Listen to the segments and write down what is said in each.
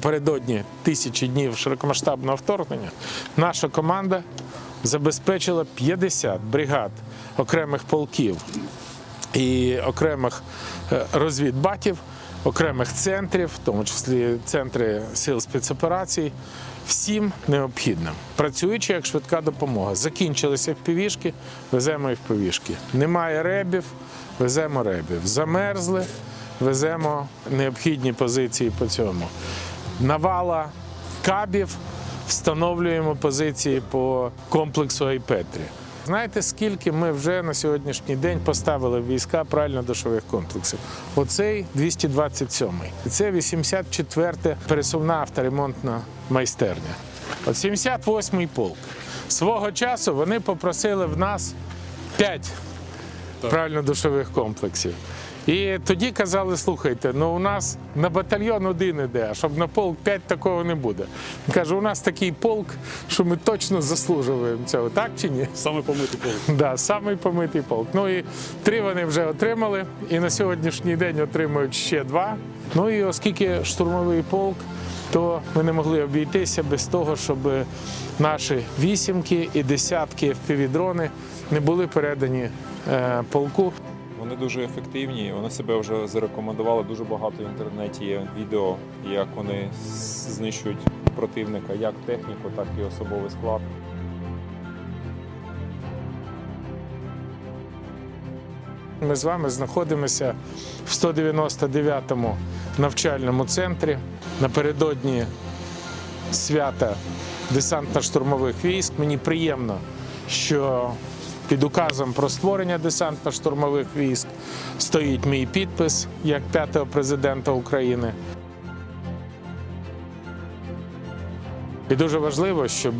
напередодні тисячі днів широкомасштабного вторгнення наша команда забезпечила 50 бригад окремих полків і окремих е, розвідбатів, окремих центрів, в тому числі центри сил спецоперацій, всім необхідним. Працюючи як швидка допомога. Закінчилися впівішки, веземо і впівішки. Немає ребів, веземо ребів. Замерзли, веземо необхідні позиції по цьому. Навала кабів, встановлюємо позиції по комплексу Айпетрі. Знаєте, скільки ми вже на сьогоднішній день поставили війська правильно-душових комплексів? Оцей 227-й. І Це 84-та пересувна авторемонтна майстерня. От 78-й полк. Свого часу вони попросили в нас 5 правильно-душових комплексів. І тоді казали: слухайте, ну у нас на батальйон один іде, а щоб на полк 5 такого не буде. Каже, у нас такий полк, що ми точно заслужуємо цього, так чи ні? Саме помитий полк. Да, самий помитий полк. Ну і три вони вже отримали, і на сьогоднішній день отримують ще два. Ну і оскільки штурмовий полк, то ми не могли обійтися без того, щоб наші вісімки і десятки впівдрони не були передані е, полку. Вони дуже ефективні, вони себе вже зарекомендували. Дуже багато в інтернеті є відео, як вони знищують противника, як техніку, так і особовий склад. Ми з вами знаходимося в 199-му навчальному центрі напередодні свята десантно-штурмових військ. Мені приємно, що під указом про створення десантно-штурмових військ стоїть мій підпис як п'ятого президента України. І дуже важливо, щоб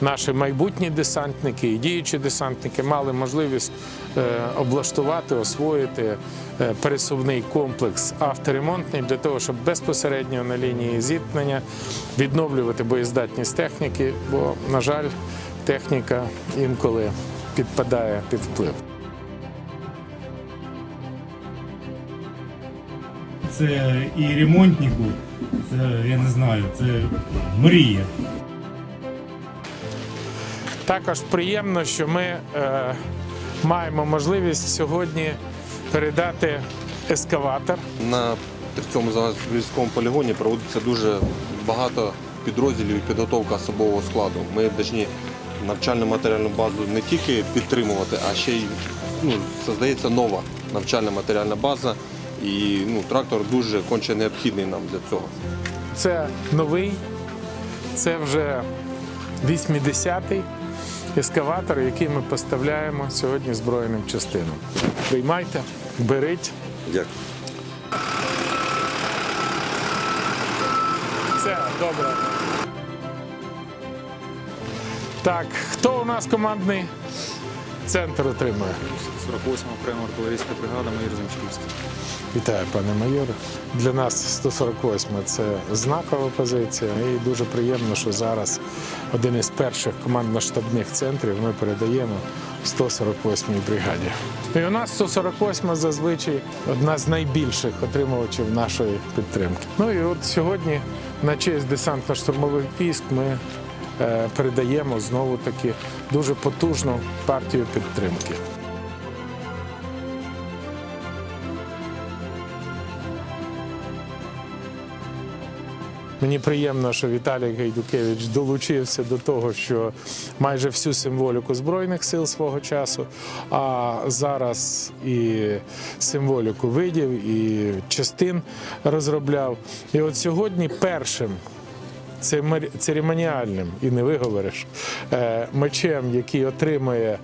наші майбутні десантники і діючі десантники мали можливість е, облаштувати, освоїти е, пересувний комплекс авторемонтний для того, щоб безпосередньо на лінії зіткнення відновлювати боєздатність техніки, бо, на жаль, техніка інколи підпадає під вплив. Це і ремонтнику, це я не знаю, це мрія. Також приємно, що ми е, маємо можливість сьогодні передати ескаватор. На цьому військовому полігоні проводиться дуже багато підрозділів і підготовка особового складу. Ми повинні навчальну матеріальну базу не тільки підтримувати, а ще й ну, создається нова навчальна матеріальна база. І ну, трактор дуже конче необхідний нам для цього. Це новий, це вже 80-й ескаватор, який ми поставляємо сьогодні Збройним частинам. Приймайте, беріть. Дякую. Це добре. Так, хто у нас командний центр отримує? 48 окрема артилерійська бригада, майор Земчківський. Вітаю, пане майоре. Для нас 148 це знакова позиція, і дуже приємно, що зараз один із перших командно-штабних центрів ми передаємо 148-й бригаді. І у нас 148 зазвичай одна з найбільших отримувачів нашої підтримки. Ну і от сьогодні, на честь десантно-штурмових військ, ми передаємо знову таки дуже потужну партію підтримки. Мені приємно, що Віталій Гайдукевич долучився до того, що майже всю символіку Збройних сил свого часу, а зараз і символіку видів, і частин розробляв. І от сьогодні першим церемоніальним, і не виговориш, е, мечем, який отримує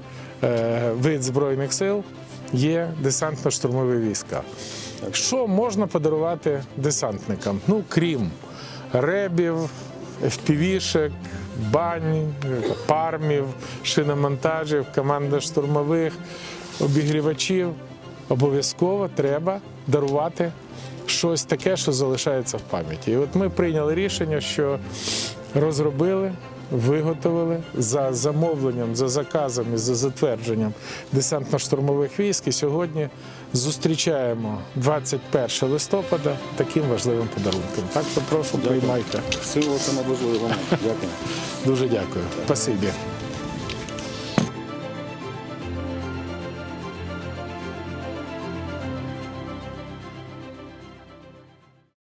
е, вид Збройних сил, є десантно-штурмові війська. Що можна подарувати десантникам? Ну, крім ребів, FPV-шек, бань, пармів, шиномонтажів, команда штурмових, обігрівачів. Обов'язково треба дарувати щось таке, що залишається в пам'яті. І от ми прийняли рішення, що розробили, виготовили за замовленням, за заказом і за затвердженням десантно-штурмових військ. І сьогодні зустрічаємо 21 листопада таким важливим подарунком. Так що прошу, приймайте. Всього самого важливого. Дякую. Дуже дякую. Спасибі.